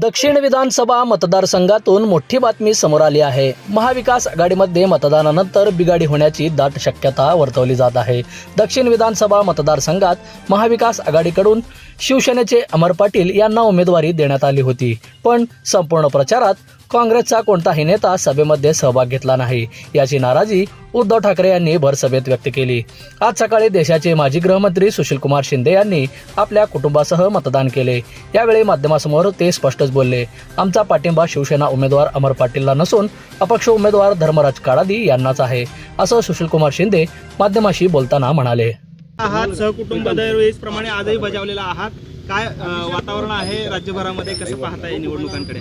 दक्षिण विधानसभा मतदारसंघातून मोठी बातमी समोर आली आहे. महाविकास आघाडीमध्ये मतदानानंतर बिघाडी होण्याची दाट शक्यता वर्तवली जात आहे. दक्षिण विधानसभा मतदारसंघात महाविकास आघाडीकडून शिवसेनेचे अमर पाटील यांना उमेदवारी देण्यात आली होती. पण संपूर्ण प्रचारात काँग्रेसचा कोणताही नेता सभेमध्ये सहभाग घेतला नाही. याची नाराजी उद्धव ठाकरे यांनी भरसभेत व्यक्त केली. आज सकाळी देशाचे माजी गृहमंत्री सुशीलकुमार शिंदे यांनी आपल्या कुटुंबासह मतदान केले. यावेळी माध्यमासमोर ते स्पष्टच बोलले. आमचा पाठिंबा शिवसेना उमेदवार अमर पाटीलला नसून अपक्ष उमेदवार धर्मराज काडादी यांनाच आहे असं सुशीलकुमार शिंदे माध्यमाशी बोलताना म्हणाले. आहात सहकुटुंब दरवेळेस प्रमाणे आजही बजावलेला आहात. काय वातावरण आहे राज्यभरामध्ये? कसं पाहताय निवडणुकांकडे?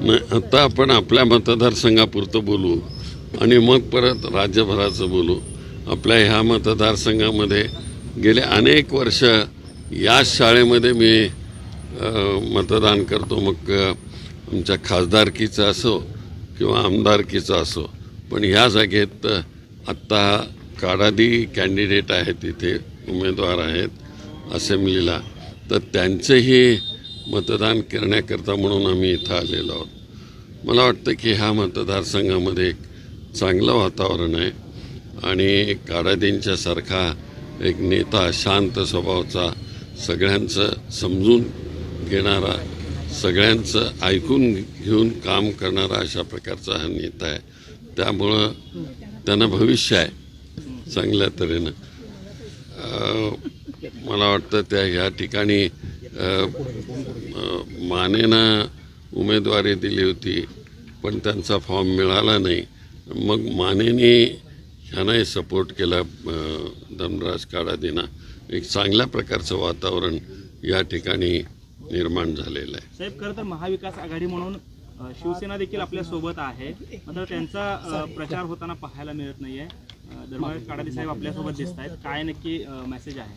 नाही आता आपण आपल्या मतदारसंघापुरतं बोलू आणि मग परत राज्यभराचं बोलू. आपल्या ह्या मतदारसंघामध्ये गेले अनेक वर्ष याच शाळेमध्ये मी मतदान करतो. मग आमच्या खासदारकीचं असो किंवा आमदारकीचं असो. पण ह्या जागेत आत्ता काडादी कॅन्डिडेट आहेत इथे उमेदवार आहेत असेंब्लीला. तर त्यांचंही मतदान करण्याकरता म्हणून आम्ही इथं आलेलो आहोत. मला वाटतं की ह्या मतदारसंघामध्ये एक चांगलं वातावरण आहे आणि काडादींच्यासारखा एक नेता शांत स्वभावाचा सगळ्यांचं समजून घेणारा सगळ्यांचं ऐकून घेऊन काम करणारा अशा प्रकारचा हा नेता आहे. त्यामुळं त्यांना भविष्य आहे चांगल्या तऱ्हेनं. मला वाटतं त्या ह्या ठिकाणी मानेनं उमेदवारी दिली होती पण त्यांचा फॉर्म मिळाला नाही. मग मानेने ह्यांनाही सपोर्ट केला अं, धनराज काडादीना एक चांगल्या प्रकारचं वातावरण या ठिकाणी निर्माण झालेलं आहे. साहेब खरं तर महाविकास आघाडी म्हणून शिवसेना देखील आपल्यासोबत आहे. मात्र त्यांचा प्रचार होताना पाहायला मिळत नाहीये. आहे धर्मराज काडादी साहेब आपल्यासोबत दिसत आहेत काय नक्की मेसेज आहे?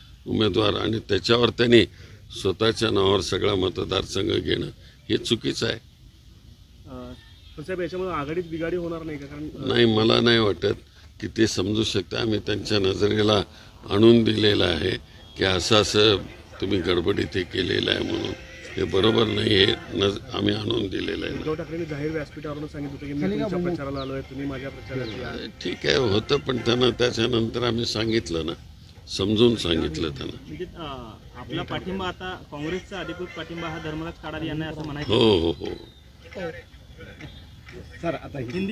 उमेदवार आणि त्याच्यावर त्यांनी स्वतःच्या नावावर सगळा मतदारसंघ घेणं हे चुकीचं आहे. पण साहेब याच्यामध्ये आघाडीत बिघाडी होणार नाही का? कारण नाही मला नाही वाटत की ते समजू शकता. आम्ही त्यांच्या नजरेला आणून दिलेलं आहे की असं असं तुम्ही गडबडीत हे केलेलं आहे म्हणून. हे बरोबर नाही हे नज आम्ही आणून दिलेलं आहे. उद्धव ठाकरेंनी जाहीर व्यासपीठावरून सांगितलं होतं की मी तुमच्या प्रचाराला आलोय तुम्ही माझ्या प्रचाराला या. ठीक आहे होतं पण त्यांना त्याच्यानंतर आम्ही सांगितलं ना. समजून सांगितलं त्यांना. म्हणजे आपला पाठिंबा आता काँग्रेसचा अधिकृत पाठिंबा हा धर्मराज काडादी यांना असं म्हणायचं. हो हो हो. सर आता ही